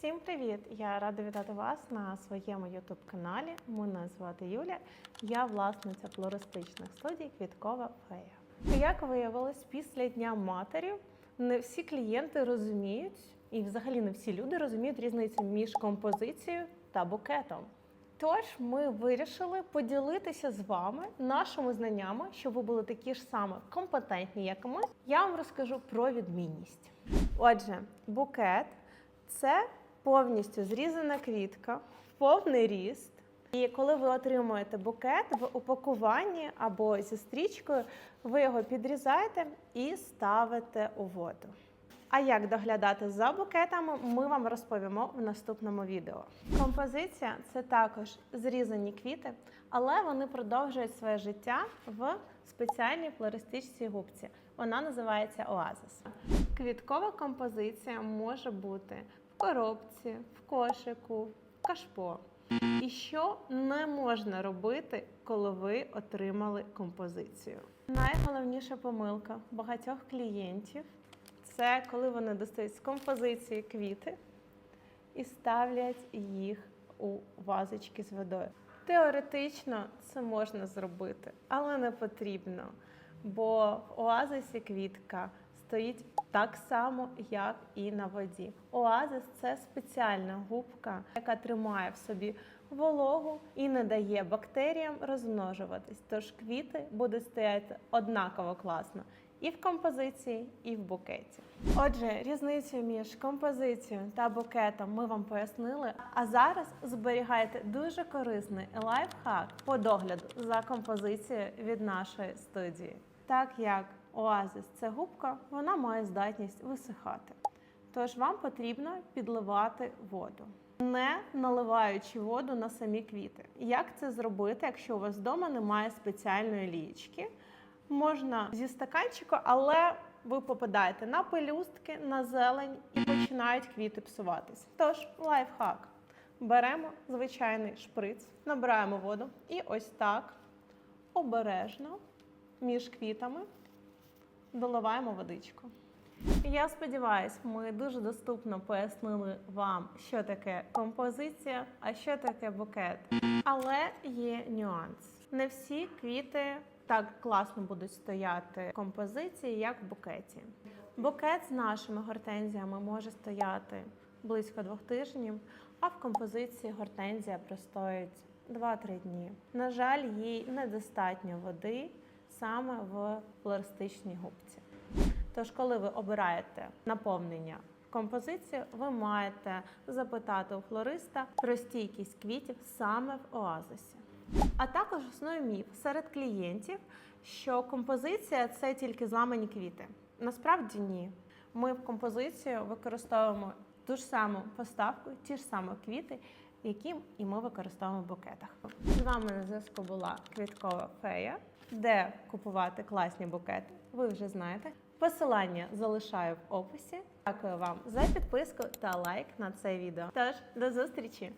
Всім привіт! Я рада вітати вас на своєму youtube каналі. Мене звати Юля. Я власниця флористичних студій Квіткова фея. Як виявилось, після Дня матері не всі клієнти розуміють, і взагалі не всі люди розуміють різницю між композицією та букетом. Тож ми вирішили поділитися з вами нашими знаннями, щоб ви були такі ж саме компетентні, як ми. Я вам розкажу про відмінність. Отже, букет це повністю зрізана квітка повний ріст. І коли ви отримуєте букет в упакуванні або зі стрічкою, ви його підрізаєте і ставите у воду. А як доглядати за букетами, ми вам розповімо в наступному відео. Композиція це також зрізані квіти, але вони продовжують своє життя в спеціальній флористичній губці. Вона називається Оазис. Квіткова композиція може бути коробці, в кошику, в кашпо. І що не можна робити, коли ви отримали композицію? Найголовніша помилка багатьох клієнтів це коли вони достають з композиції квіти і ставлять їх у вазочки з водою. Теоретично це можна зробити, але не потрібно, бо в оазисі квітка стоїть так само, як і на воді. Оазис це спеціальна губка, яка тримає в собі вологу і не дає бактеріям розмножуватись. Тож квіти будуть стояти однаково класно і в композиції, і в букеті. Отже, різницю між композицією та букетом ми вам пояснили. А зараз зберігайте дуже корисний лайфхак по догляду за композицією від нашої студії. Так як оазис це губка, вона має здатність висихати. Тож вам потрібно підливати воду, не наливаючи воду на самі квіти. Як це зробити, якщо у вас вдома немає спеціальної лієчки? Можна зі стаканчика, але ви попадаєте на пелюстки, на зелень і починають квіти псуватись. Тож лайфхак. Беремо звичайний шприц, набираємо воду і ось так обережно між квітами доливаємо водичку. Я сподіваюся, ми дуже доступно пояснили вам, що таке композиція, а що таке букет. Але є нюанс. Не всі квіти так класно будуть стояти в композиції, як в букеті. Букет з нашими гортензіями може стояти близько двох тижнів, а в композиції гортензія простоїть 2-3 дні. На жаль, їй недостатньо води саме в флористичній губці. Тож, коли ви обираєте наповнення композиції, ви маєте запитати у флориста про стійкість квітів саме в оазисі. А також існує міф серед клієнтів, що композиція це тільки зламані квіти. Насправді ні. Ми в композицію використовуємо ту ж саму поставку, ті ж самі квіти, які і ми використовуємо в букетах. З вами на зв'язку була квіткова фея, де купувати класні букети. Ви вже знаєте. Посилання залишаю в описі. Дякую вам за підписку та лайк на це відео. Тож до зустрічі!